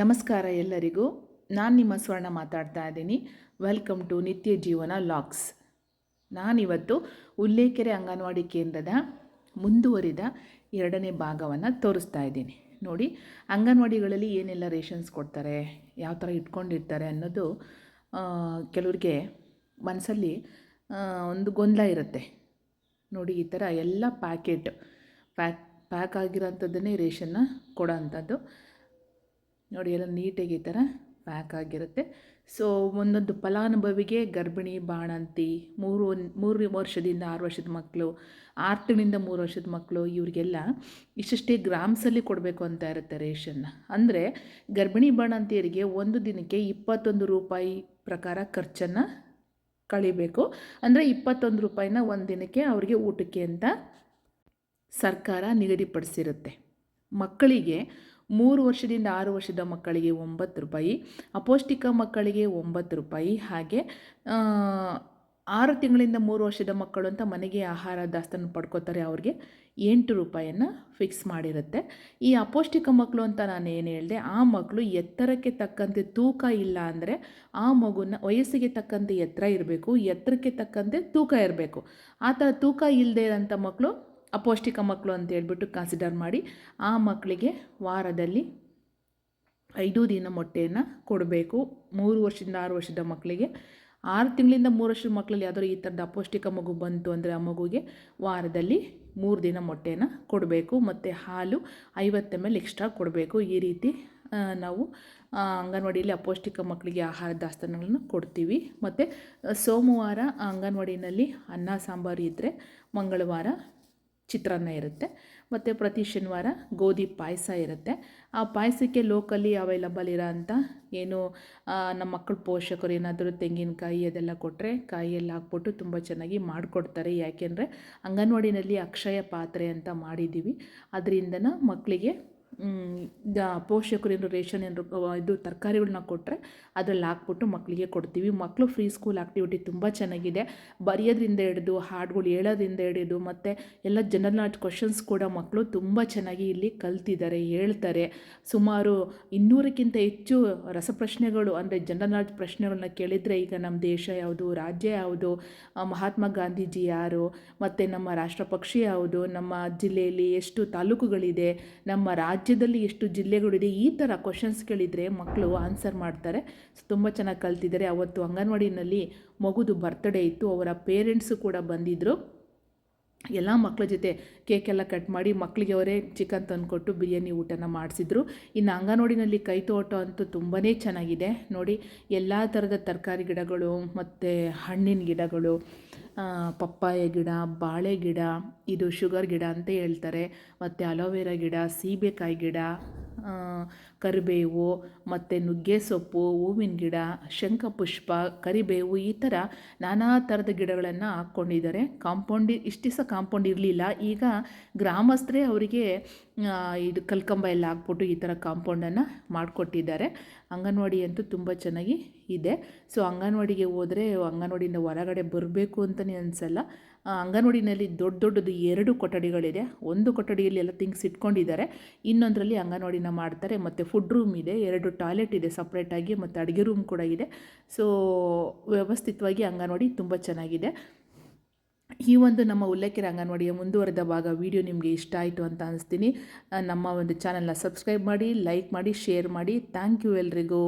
ನಮಸ್ಕಾರ ಎಲ್ಲರಿಗೂ. ನಾನು ನಿಮ್ಮ ಸ್ವರ್ಣ ಮಾತಾಡ್ತಾ ಇದ್ದೀನಿ. ವೆಲ್ಕಮ್ ಟು ನಿತ್ಯ ಜೀವನ ಲಾಗ್ಸ್ ನಾನಿವತ್ತು ಉಲ್ಲೇಕೆರೆ ಅಂಗನವಾಡಿ ಕೇಂದ್ರದ ಮುಂದುವರಿದ ಎರಡನೇ ಭಾಗವನ್ನು ತೋರಿಸ್ತಾ ಇದ್ದೀನಿ. ನೋಡಿ, ಅಂಗನವಾಡಿಗಳಲ್ಲಿ ಏನೆಲ್ಲ ರೇಷನ್ಸ್ ಕೊಡ್ತಾರೆ, ಯಾವ ಥರ ಇಟ್ಕೊಂಡಿರ್ತಾರೆ ಅನ್ನೋದು ಕೆಲವ್ರಿಗೆ ಮನಸ್ಸಲ್ಲಿ ಒಂದು ಗೊಂದಲ ಇರುತ್ತೆ. ನೋಡಿ, ಈ ಥರ ಎಲ್ಲ ಪ್ಯಾಕೆಟ್ ಪ್ಯಾಕ್ ಪ್ಯಾಕ್ ಆಗಿರೋಂಥದ್ದನ್ನೇ ರೇಷನ್ನ ಕೊಡೋ ಅಂಥದ್ದು ನೋಡಿ ಎಲ್ಲ ನೀಟಾಗಿ ಈ ಥರ ಪ್ಯಾಕ್ ಆಗಿರುತ್ತೆ. ಸೊ ಒಂದೊಂದು ಫಲಾನುಭವಿಗೆ ಗರ್ಭಿಣಿ, ಬಾಣಂತಿ, ಮೂರು ಮೂರು ವರ್ಷದಿಂದ ಆರು ವರ್ಷದ ಮಕ್ಕಳು ಆರು ತಿಂಗಳಿಂದ ಮೂರು ವರ್ಷದ ಮಕ್ಕಳು ಇವರಿಗೆಲ್ಲ ಇಷ್ಟಿಷ್ಟೇ ಗ್ರಾಮ್ಸಲ್ಲಿ ಕೊಡಬೇಕು ಅಂತ ಇರುತ್ತೆ ರೇಷನ್ನ ಅಂದರೆ ಗರ್ಭಿಣಿ, ಬಾಣಂತಿಯರಿಗೆ ಒಂದು ದಿನಕ್ಕೆ ಇಪ್ಪತ್ತೊಂದು ರೂಪಾಯಿ ಪ್ರಕಾರ ಖರ್ಚನ್ನು ಕಳಿಬೇಕು. ಅಂದರೆ ಇಪ್ಪತ್ತೊಂದು ರೂಪಾಯಿನ ಒಂದು ದಿನಕ್ಕೆ ಅವರಿಗೆ ಊಟಕ್ಕೆ ಅಂತ ಸರ್ಕಾರ ನಿಗದಿಪಡಿಸಿರುತ್ತೆ. ಮಕ್ಕಳಿಗೆ ಮೂರು ವರ್ಷದಿಂದ ಆರು ವರ್ಷದ ಮಕ್ಕಳಿಗೆ ಒಂಬತ್ತು ರೂಪಾಯಿ, ಅಪೌಷ್ಟಿಕ ಮಕ್ಕಳಿಗೆ ಒಂಬತ್ತು ರೂಪಾಯಿ, ಹಾಗೆ ಆರು ತಿಂಗಳಿಂದ ಮೂರು ವರ್ಷದ ಮಕ್ಕಳು ಅಂತ ಮನೆಗೆ ಆಹಾರ ದಾಸ್ತಾನು ಪಡ್ಕೋತಾರೆ, ಅವ್ರಿಗೆ ಎಂಟು ರೂಪಾಯಿಯನ್ನು ಫಿಕ್ಸ್ ಮಾಡಿರುತ್ತೆ. ಈ ಅಪೌಷ್ಟಿಕ ಮಕ್ಕಳು ಅಂತ ನಾನು ಏನು ಹೇಳಿದೆ, ಆ ಮಕ್ಕಳು ಎತ್ತರಕ್ಕೆ ತಕ್ಕಂತೆ ತೂಕ ಇಲ್ಲ ಅಂದರೆ ಆ ಮಗುನ, ವಯಸ್ಸಿಗೆ ತಕ್ಕಂತೆ ಎತ್ತರ ಇರಬೇಕು, ಎತ್ತರಕ್ಕೆ ತಕ್ಕಂತೆ ತೂಕ ಇರಬೇಕು. ಆ ಥರ ತೂಕ ಇಲ್ಲದೆ ಇರೋಂಥ ಮಕ್ಕಳು ಅಪೌಷ್ಟಿಕ ಮಕ್ಕಳು ಅಂತ ಹೇಳ್ಬಿಟ್ಟು ಕನ್ಸಿಡರ್ ಮಾಡಿ ಆ ಮಕ್ಕಳಿಗೆ ವಾರದಲ್ಲಿ ಐದು ದಿನ ಮೊಟ್ಟೆಯನ್ನು ಕೊಡಬೇಕು. ಮೂರು ವರ್ಷದಿಂದ ಆರು ವರ್ಷದ ಮಕ್ಕಳಿಗೆ. ಆರು ತಿಂಗಳಿಂದ ಮೂರು ವರ್ಷದ ಮಕ್ಕಳಲ್ಲಿ ಯಾವ್ದಾದ್ರು ಈ ಥರದ ಅಪೌಷ್ಟಿಕ ಮಗು ಬಂತು ಅಂದರೆ ಆ ಮಗುಗೆ ವಾರದಲ್ಲಿ ಮೂರು ದಿನ ಮೊಟ್ಟೆಯನ್ನು ಕೊಡಬೇಕು. ಮತ್ತು ಹಾಲು ಐವತ್ತು ಎಂ ಎಲ್ ಎಕ್ಸ್ಟ್ರಾ ಕೊಡಬೇಕು. ಈ ರೀತಿ ನಾವು ಅಂಗನವಾಡಿಯಲ್ಲಿ ಅಪೌಷ್ಟಿಕ ಮಕ್ಕಳಿಗೆ ಆಹಾರ ದಾಸ್ತಾನಗಳನ್ನು ಕೊಡ್ತೀವಿ. ಮತ್ತು ಸೋಮವಾರ ಅಂಗನವಾಡಿನಲ್ಲಿ ಅನ್ನ, ಸಾಂಬಾರು ಇದ್ದರೆ ಮಂಗಳವಾರ ಚಿತ್ರಾನ್ನ ಇರುತ್ತೆ. ಮತ್ತು ಪ್ರತಿ ಶನಿವಾರ ಗೋಧಿ ಪಾಯಸ ಇರುತ್ತೆ. ಆ ಪಾಯಸಕ್ಕೆ ಲೋಕಲಿ ಅವೈಲಬಲ್ ಇರೋ ಅಂಥ ಏನು ನಮ್ಮ ಮಕ್ಕಳು ಪೋಷಕರು ಏನಾದರೂ ತೆಂಗಿನಕಾಯಿ ಅದೆಲ್ಲ ಕೊಟ್ಟರೆ ಕಾಯಿಯೆಲ್ಲ ಹಾಕ್ಬಿಟ್ಟು ತುಂಬ ಚೆನ್ನಾಗಿ ಮಾಡಿಕೊಡ್ತಾರೆ. ಯಾಕೆಂದರೆ ಅಂಗನವಾಡಿನಲ್ಲಿ ಅಕ್ಷಯ ಪಾತ್ರೆ ಅಂತ ಮಾಡಿದ್ದೀವಿ. ಅದರಿಂದನ ಮಕ್ಕಳಿಗೆ ಮ್, ದ- ಪೋಷಕರು ಏನು ರೇಷನ್ ಏನು ಇದು ತರಕಾರಿಗಳನ್ನ ಕೊಟ್ಟರೆ ಅದರಲ್ಲಿ ಹಾಕ್ಬಿಟ್ಟು ಮಕ್ಕಳಿಗೆ ಕೊಡ್ತೀವಿ. ಮಕ್ಕಳು ಫ್ರೀ ಸ್ಕೂಲ್ ಆ್ಯಕ್ಟಿವಿಟಿ ತುಂಬ ಚೆನ್ನಾಗಿದೆ. ಬರೆಯೋದ್ರಿಂದ ಹಿಡಿದು ಹಾಡುಗಳು ಹೇಳೋದ್ರಿಂದ ಹಿಡಿದು ಮತ್ತು ಎಲ್ಲ ಜನರಲ್ ನಾಲೆಜ್ ಕ್ವಶನ್ಸ್ ಕೂಡ ಮಕ್ಕಳು ತುಂಬ ಚೆನ್ನಾಗಿ ಇಲ್ಲಿ ಕಲ್ತಿದ್ದಾರೆ ಹೇಳ್ತಾರೆ. ಸುಮಾರು ಇನ್ನೂರಕ್ಕಿಂತ ಹೆಚ್ಚು ರಸಪ್ರಶ್ನೆಗಳು ಅಂದರೆ ಜನರಲ್ ನಾಲೆಜ್ ಪ್ರಶ್ನೆಗಳನ್ನ ಕೇಳಿದರೆ ಈಗ ನಮ್ಮ ದೇಶ ಯಾವುದು ರಾಜ್ಯ ಯಾವುದು ಮಹಾತ್ಮ ಗಾಂಧೀಜಿ ಯಾರು ಮತ್ತು ನಮ್ಮ ರಾಷ್ಟ್ರ ಪಕ್ಷಿ ಯಾವುದು ನಮ್ಮ ಜಿಲ್ಲೆಯಲ್ಲಿ ಎಷ್ಟು ತಾಲೂಕುಗಳಿದೆ ನಮ್ಮ ರಾಜ್ಯದಲ್ಲಿ ಎಷ್ಟು ಜಿಲ್ಲೆಗಳಿದೆ, ಈ ಥರ ಕ್ವಶನ್ಸ್ ಕೇಳಿದರೆ ಮಕ್ಕಳು ಆನ್ಸರ್ ಮಾಡ್ತಾರೆ. ತುಂಬ ಚೆನ್ನಾಗಿ ಕಲ್ತಿದ್ದಾರೆ. ಅವತ್ತು ಅಂಗನವಾಡಿನಲ್ಲಿ ಮಗುದು ಬರ್ತ್ಡೇ ಇತ್ತು. ಅವರ ಪೇರೆಂಟ್ಸು ಕೂಡ ಬಂದಿದ್ದರು ಎಲ್ಲ ಮಕ್ಕಳ ಜೊತೆ ಕೇಕೆಲ್ಲ ಕಟ್ ಮಾಡಿ ಮಕ್ಕಳಿಗೆ ಅವರೇ ಚಿಕನ್ ತಂದುಕೊಟ್ಟು ಬಿರಿಯಾನಿ ಊಟನ ಮಾಡಿಸಿದ್ರು. ಇನ್ನು ಅಂಗನವಾಡಿನಲ್ಲಿ ಕೈ ತೋಟ ಅಂತೂ ತುಂಬಾ ಚೆನ್ನಾಗಿದೆ. ನೋಡಿ, ಎಲ್ಲ ಥರದ ತರಕಾರಿ ಗಿಡಗಳು ಮತ್ತು ಹಣ್ಣಿನ ಗಿಡಗಳು ಪಪ್ಪಾಯ ಗಿಡ, ಬಾಳೆ ಗಿಡ, ಇದು ಶುಗರ್ ಗಿಡ ಅಂತ ಹೇಳ್ತಾರೆ. ಮತ್ತು ಅಲೋವೆರಾ ಗಿಡ, ಸೀಬೆಕಾಯಿ ಗಿಡ ಕರಿಬೇವು ಮತ್ತು ನುಗ್ಗೆ ಸೊಪ್ಪು, ಹೂವಿನ ಗಿಡ, ಶಂಖಪುಷ್ಪ, ಕರಿಬೇವು ಈ ಥರ ನಾನಾ ಥರದ ಗಿಡಗಳನ್ನು ಹಾಕ್ಕೊಂಡಿದ್ದಾರೆ. ಕಾಂಪೌಂಡ್, ಇಷ್ಟು ಕಾಂಪೌಂಡ್ ಇರಲಿಲ್ಲ. ಈಗ ಗ್ರಾಮಸ್ಥರೇ ಅವರಿಗೆ ಇದು ಕಲ್ಕಂಬ ಎಲ್ಲ ಹಾಕ್ಬಿಟ್ಟು ಈ ಥರ ಕಾಂಪೌಂಡನ್ನು ಮಾಡಿಕೊಟ್ಟಿದ್ದಾರೆ. ಅಂಗನವಾಡಿ ಅಂತೂ ತುಂಬ ಚೆನ್ನಾಗಿ ಇದೆ. ಸೊ, ಅಂಗನವಾಡಿಗೆ ಹೋದರೆ ಅಂಗನವಾಡಿಯಿಂದ ಹೊರಗಡೆ ಬರಬೇಕು ಅಂತಲೇ ಅನಿಸಲ್ಲ. ಅಂಗನವಾಡಿನಲ್ಲಿ ದೊಡ್ಡ ದೊಡ್ಡದು ಎರಡು ಕೊಠಡಿಗಳಿದೆ. ಒಂದು ಕೊಠಡಿಯಲ್ಲಿ ಎಲ್ಲ ಥಿಂಗ್ಸ್ ಇಟ್ಕೊಂಡಿದ್ದಾರೆ. ಇನ್ನೊಂದರಲ್ಲಿ ಅಂಗನವಾಡಿನ ಮಾಡ್ತಾರೆ. ಮತ್ತು ಫುಡ್ ರೂಮ್ ಇದೆ. ಎರಡು ಟಾಯ್ಲೆಟ್ ಇದೆ ಸಪ್ರೇಟಾಗಿ ಮತ್ತು ಅಡುಗೆ ರೂಮ್ ಕೂಡ ಇದೆ. ಸೊ, ವ್ಯವಸ್ಥಿತವಾಗಿ ಅಂಗನವಾಡಿ ತುಂಬ ಚೆನ್ನಾಗಿದೆ. ಈ ಒಂದು ನಮ್ಮ ಉಲ್ಲೇಖಿರ ಅಂಗನವಾಡಿಯ ಮುಂದುವರೆದ ಭಾಗ ವಿಡಿಯೋ ನಿಮಗೆ ಇಷ್ಟ ಆಯಿತು ಅಂತ ಅನಿಸ್ತೀನಿ. ನಮ್ಮ ಒಂದು ಚಾನಲ್ನ ಸಬ್ಸ್ಕ್ರೈಬ್ ಮಾಡಿ ಲೈಕ್ ಮಾಡಿ ಶೇರ್ ಮಾಡಿ. ಥ್ಯಾಂಕ್ ಯು ಎಲ್ರಿಗೂ.